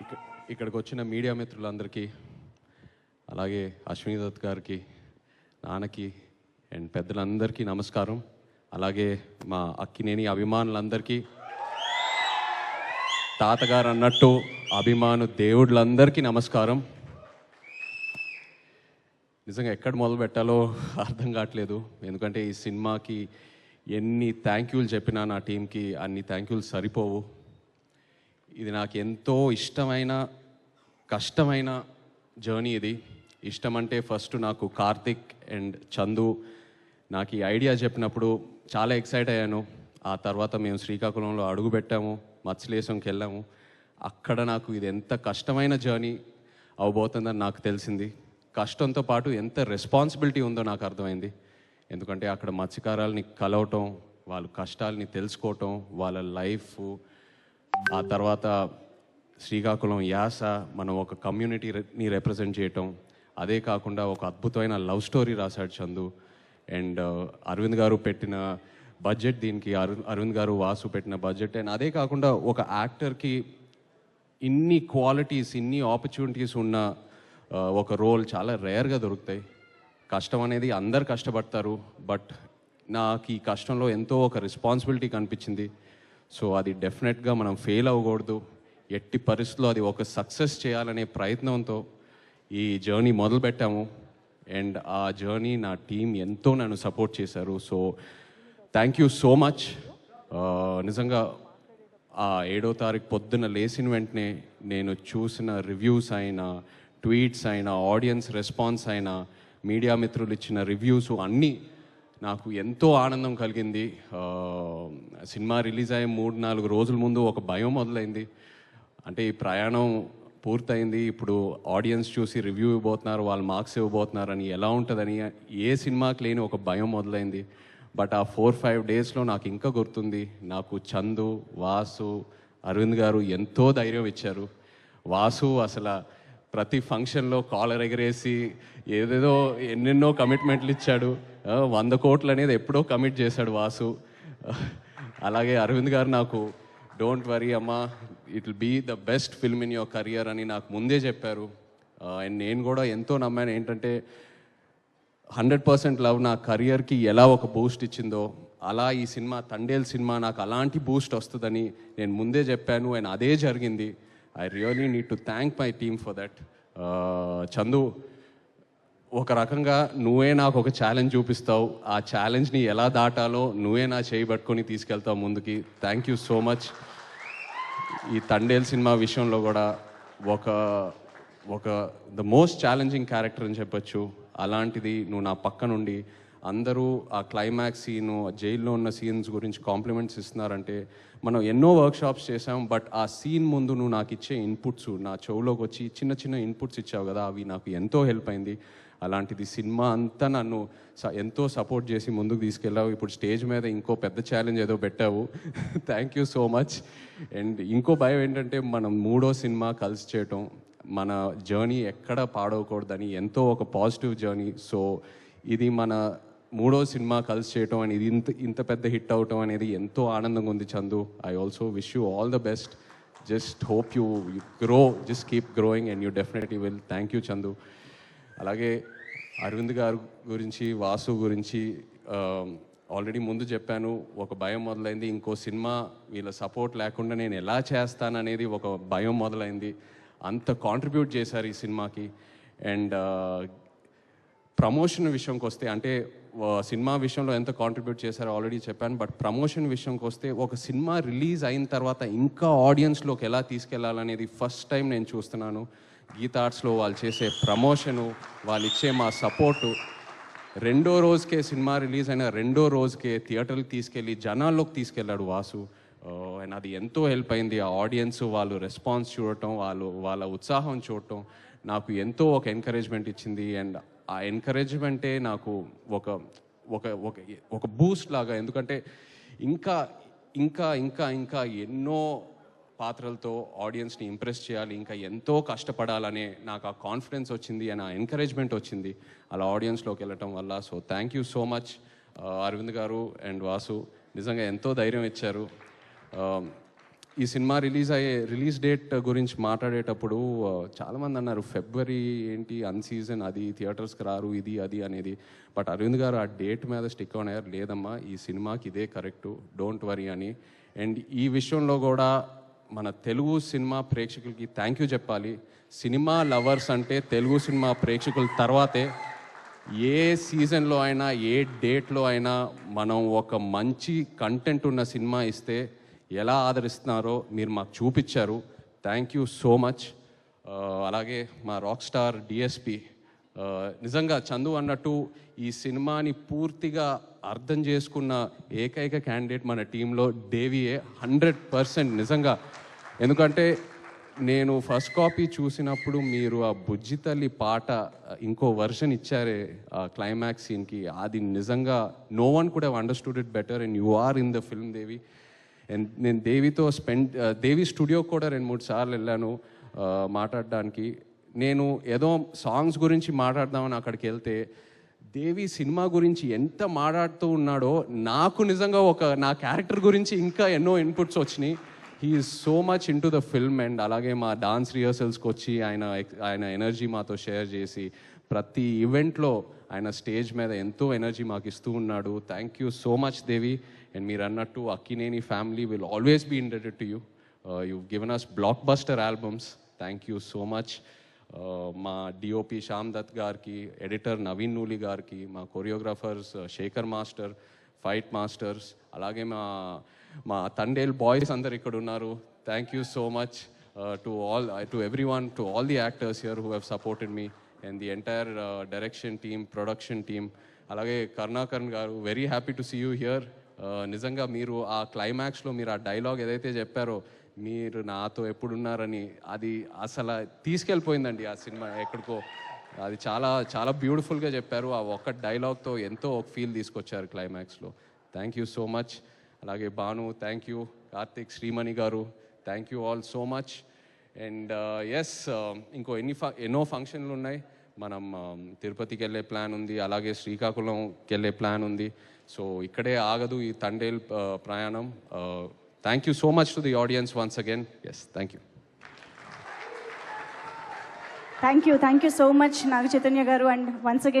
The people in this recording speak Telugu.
ఇక్క- ఇక్కడికి వచ్చిన మీడియా మిత్రులందరికీ అలాగే అశ్విని దత్ గారికి నాన్నకి అండ్ పెద్దలందరికీ నమస్కారం. అలాగే మా అక్కినేని అభిమానులందరికీ తాతగారు అన్నట్టు అభిమాను దేవుళ్ళందరికీ నమస్కారం. నిజంగా ఎక్కడ మొదలు పెట్టాలో అర్థం కావట్లేదు. ఎందుకంటే ఈ సినిమాకి ఎన్ని థ్యాంక్ యూలు చెప్పినా నా టీంకి అన్ని థ్యాంక్ యూలు సరిపోవు. ఇది నాకు ఎంతో ఇష్టమైన కష్టమైన జర్నీ ఇది. ఇష్టం అంటే ఫస్ట్ నాకు కార్తిక్ అండ్ చందు. నాకు ఈ ఐడియా చెప్పినప్పుడు చాలా ఎక్సైట్ అయ్యాను. ఆ తర్వాత మేము శ్రీకాకుళంలో అడుగు పెట్టాము మత్స్యలేశంకి వెళ్ళాము. అక్కడ నాకు ఇది ఎంత కష్టమైన జర్నీ అవబోతుందని నాకు తెలిసింది. కష్టంతో పాటు ఎంత రెస్పాన్సిబిలిటీ ఉందో నాకు అర్థమైంది. ఎందుకంటే అక్కడ మత్స్యకారాలని కలవటం వాళ్ళ కష్టాలని తెలుసుకోవటం వాళ్ళ లైఫ్ ఆ తర్వాత శ్రీకాకుళం యాస మనం ఒక కమ్యూనిటీని రిప్రజెంట్ చేయటం. అదే కాకుండా ఒక అద్భుతమైన లవ్ స్టోరీ రాశాడు చందు. అండ్ uh, అరవింద్ గారు పెట్టిన బడ్జెట్ దీనికి అరు అరవింద్ గారు వాసు పెట్టిన బడ్జెట్ అండ్ అదే కాకుండా ఒక యాక్టర్కి ఇన్ని క్వాలిటీస్ ఇన్ని ఆపర్చునిటీస్ ఉన్న uh, ఒక రోల్ చాలా రేర్గా దొరుకుతాయి. కష్టం అనేది అందరు కష్టపడతారు. బట్ నాకు ఈ కష్టంలో ఎంతో ఒక రెస్పాన్సిబిలిటీ కనిపించింది. సో అది డెఫినెట్గా మనం ఫెయిల్ అవ్వకూడదు. ఎట్టి పరిస్థితుల్లో అది ఒక సక్సెస్ చేయాలనే ప్రయత్నంతో ఈ జర్నీ మొదలుపెట్టాము. అండ్ ఆ జర్నీ నా టీం ఎంతో నన్ను సపోర్ట్ చేశారు. So thank you so much. నిజంగా ఆ ఏడో తారీఖు పొద్దున్న లేచిన వెంటనే నేను చూసిన రివ్యూస్ అయినా ట్వీట్స్ అయినా ఆడియన్స్ రెస్పాన్స్ అయినా మీడియా మిత్రులు ఇచ్చిన రివ్యూస్ అన్నీ నాకు ఎంతో ఆనందం కలిగింది. సినిమా రిలీజ్ అయ్యే మూడు నాలుగు రోజుల ముందు ఒక భయం మొదలైంది. అంటే ఈ ప్రయాణం పూర్తయింది. ఇప్పుడు ఆడియన్స్ చూసి రివ్యూ ఇవ్వబోతున్నారు వాళ్ళు మార్క్స్ ఇవ్వబోతున్నారు అని ఎలా ఉంటుందని ఏ సినిమాకి లేని ఒక భయం మొదలైంది. బట్ ఆ ఫోర్ ఫైవ్ డేస్లో నాకు ఇంకా గుర్తుంది. నాకు చందు వాసు అరవింద్ గారు ఎంతో ధైర్యం ఇచ్చారు. వాసు అసలు ప్రతి ఫంక్షన్లో కాలర్ ఎగరేసి ఏదేదో ఎన్నెన్నో కమిట్మెంట్లు ఇచ్చాడు. వంద కోట్లు అనేది ఎప్పుడో కమిట్ చేశాడు వాసు. అలాగే అరవింద్ గారు నాకు డోంట్ వరీ అమ్మా it be the best film in your career అని నాకు ముందే చెప్పారు. అండ్ నేను కూడా ఎంతో నమ్మాను. ఏంటంటే హండ్రెడ్ పర్సెంట్ లవ్ నా కరియర్కి ఎలా ఒక బూస్ట్ ఇచ్చిందో అలా ఈ సినిమా తండేల్ సినిమా నాకు అలాంటి బూస్ట్ వస్తుందని నేను ముందే చెప్పాను. అండ్ అదే జరిగింది. I really need to thank my team for that Chandu ఒక రకంగా నువ్వే నాకు ఒక ఛాలెంజ్ చూపిస్తావు. ఆ ఛాలెంజ్ని ఎలా దాటాలో నువ్వే నా చేయి పట్టుకొని తీసుకెళ్తావు ముందుకి. థ్యాంక్ యూ సో మచ్ ఈ తండేల్ సినిమా విషయంలో కూడా ఒక ఒక ద మోస్ట్ ఛాలెంజింగ్ క్యారెక్టర్ అని చెప్పొచ్చు. అలాంటిది నువ్వు నా పక్క నుండి అందరూ ఆ క్లైమాక్స్ సీను జైల్లో ఉన్న సీన్స్ గురించి కాంప్లిమెంట్స్ ఇస్తున్నారంటే మనం ఎన్నో వర్క్షాప్స్ చేసాం బట్ ఆ సీన్ ముందు నువ్వు నాకు ఇచ్చే ఇన్పుట్స్ నా చెవులోకి వచ్చి చిన్న చిన్న ఇన్పుట్స్ ఇచ్చావు కదా అవి నాకు ఎంతో హెల్ప్ అయింది. అలాంటిది సినిమా అంతా నన్ను ఎంతో సపోర్ట్ చేసి ముందుకు తీసుకెళ్ళావు. ఇప్పుడు స్టేజ్ మీద ఇంకో పెద్ద ఛాలెంజ్ ఏదో పెట్టావు. Thank you so much and ఇంకో భయం ఏంటంటే మనం మూడో సినిమా కలిసి చేయటం మన జర్నీ ఎక్కడ పాడవకూడదని ఎంతో ఒక పాజిటివ్ జర్నీ సో ఇది మన మూడో సినిమా కలిసి చేయటం అని ఇది ఇంత ఇంత పెద్ద హిట్ అవటం అనేది ఎంతో ఆనందంగా ఉంది Chandu. I also wish you all the best just hope you you grow just keep growing and you definitely will thank you Chandu అలాగే అరవింద్ గారు గురించి వాసు గురించి um, ఆల్రెడీ ముందు చెప్పాను. ఒక భయం మొదలైంది. ఇంకో సినిమా వీళ్ళ సపోర్ట్ లేకుండా నేను ఎలా చేస్తాననేది ఒక భయం మొదలైంది. అంత కాంట్రిబ్యూట్ చేశారు ఈ సినిమాకి. అండ్ ప్రమోషన్ విషయంకి వస్తే అంటే సినిమా విషయంలో ఎంత కాంట్రిబ్యూట్ చేశారో ఆల్రెడీ చెప్పాను బట్ ప్రమోషన్ విషయంకి వస్తే ఒక సినిమా రిలీజ్ అయిన తర్వాత ఇంకా ఆడియన్స్లోకి ఎలా తీసుకెళ్ళాలనేది ఫస్ట్ టైం నేను చూస్తున్నాను. గీత ఆర్ట్స్లో వాళ్ళు చేసే ప్రమోషను వాళ్ళు ఇచ్చే మా సపోర్టు. రెండో రోజుకే సినిమా రిలీజ్ అయిన రెండో రోజుకే థియేటర్కి తీసుకెళ్ళి జనాల్లోకి తీసుకెళ్ళాడు వాసు. అండ్ అది ఎంతో హెల్ప్ అయింది. ఆ ఆడియన్స్ వాళ్ళు రెస్పాన్స్ చూడటం వాళ్ళు వాళ్ళ ఉత్సాహం చూడటం నాకు ఎంతో ఒక ఎంకరేజ్మెంట్ ఇచ్చింది. అండ్ ఆ ఎంకరేజ్మెంటే నాకు ఒక ఒక ఒక ఒక బూస్ట్ లాగా. ఎందుకంటే ఇంకా ఇంకా ఇంకా ఇంకా ఎన్నో పాత్రలతో ఆడియన్స్ని ఇంప్రెస్ చేయాలి. ఇంకా ఎంతో కష్టపడాలనే నాకు ఆ కాన్ఫిడెన్స్ వచ్చింది అండ్ ఆ ఎంకరేజ్మెంట్ వచ్చింది. అలా ఆడియన్స్లోకి వెళ్ళటం వల్ల. So thank you so much Aravind garu and Vasu. నిజంగా ఎంతో ధైర్యం ఇచ్చారు. Um, ఈ సినిమా రిలీజ్ అయ్యే రిలీజ్ డేట్ గురించి మాట్లాడేటప్పుడు చాలామంది అన్నారు ఫిబ్రవరి ఏంటి? అన్ సీజన్ అది థియేటర్స్కి రారు ఇది అది అనేది. బట్ అరవింద్ గారు ఆ డేట్ మీద స్టిక్ ఆన్ అయ్యారు. లేదమ్మా ఈ సినిమాకి ఇదే కరెక్టు డోంట్ వరీ అని. అండ్ ఈ విషయంలో కూడా మన తెలుగు సినిమా ప్రేక్షకులకి థ్యాంక్ యూ చెప్పాలి. సినిమా లవర్స్ అంటే తెలుగు సినిమా ప్రేక్షకుల తర్వాతే ఏ సీజన్లో అయినా ఏ డేట్లో అయినా మనం ఒక మంచి కంటెంట్ ఉన్న సినిమా ఇస్తే ఎలా ఆదరిస్తున్నారో మీరు మాకు చూపించారు. థ్యాంక్ యూ సో మచ్ అలాగే మా రాక్ స్టార్ డిఎస్పి నిజంగా చందు అన్నట్టు ఈ సినిమాని పూర్తిగా అర్థం చేసుకున్న ఏకైక క్యాండిడేట్ మన టీంలో డేవియే హండ్రెడ్ పర్సెంట్ నిజంగా. ఎందుకంటే నేను ఫస్ట్ కాపీ చూసినప్పుడు మీరు ఆ బుజ్జి తల్లి పాట uh, ఇంకో వర్షన్ ఇచ్చారే ఆ క్లైమాక్స్ సీన్కి అది నిజంగా no one could have understood it better and you are in the film Devi and నేను దేవితో స్పెండ్ uh, దేవి స్టూడియో కూడా రెండు మూడు సార్లు వెళ్ళాను uh, మాట్లాడడానికి. నేను ఏదో సాంగ్స్ గురించి మాట్లాడదామని అక్కడికి వెళ్తే దేవి సినిమా గురించి ఎంత మాట్లాడుతూ ఉన్నాడో నాకు నిజంగా ఒక నా క్యారెక్టర్ గురించి ఇంకా ఎన్నో ఇన్పుట్స్ వచ్చినాయి. He's so much into the film and అలాగే మా డాన్స్ రిహర్సల్స్కి వచ్చి ఆయన ఆయన ఎనర్జీ మాతో షేర్ చేసి ప్రతి ఈవెంట్లో ఆయన స్టేజ్ మీద ఎంతో ఎనర్జీ మాకు ఇస్తూ ఉన్నాడు. Thank you so much Devi and మీరు అన్నట్టు Akkineni family will always be indebted to you you given us blockbuster albums thank you so much మా డిఓపి శ్యామ్ దత్ గారికి ఎడిటర్ నవీన్ నూలి గారికి మా choreographers Sekhar master fight masters అలాగే మా మా తండేల్ బాయ్స్ అందరు ఇక్కడ ఉన్నారు. Thank you so much to all to everyone to all the actors here who have supported me and the entire direction team production team అలాగే Karunakaran garu very happy to see you here నిజంగా మీరు ఆ క్లైమాక్స్లో మీరు ఆ డైలాగ్ ఏదైతే చెప్పారో మీరు నాతో ఎప్పుడున్నారని అది అసలు తీసుకెళ్ళిపోయిందండి ఆ సినిమా ఎక్కడికో. అది చాలా చాలా బ్యూటిఫుల్గా చెప్పారు. ఆ ఒక్క డైలాగ్తో ఎంతో ఒక ఫీల్ తీసుకొచ్చారు క్లైమాక్స్లో థ్యాంక్ యూ సో మచ్ అలాగే Bhanu thank you Karthik Srimani garu thank you all so much and yes ఇంకో ఎన్ని ఫ ఎన్నో ఫంక్షన్లు ఉన్నాయి. మనం తిరుపతికి వెళ్ళే ప్లాన్ ఉంది అలాగే శ్రీకాకుళంకి వెళ్ళే ప్లాన్ ఉంది. సో ఇక్కడే ఆగదు ఈ తండేల్ ప్రయాణం. Thank you so much to the audience once again yes thank you thank you thank you so much Naga Chaitanya garu. And once again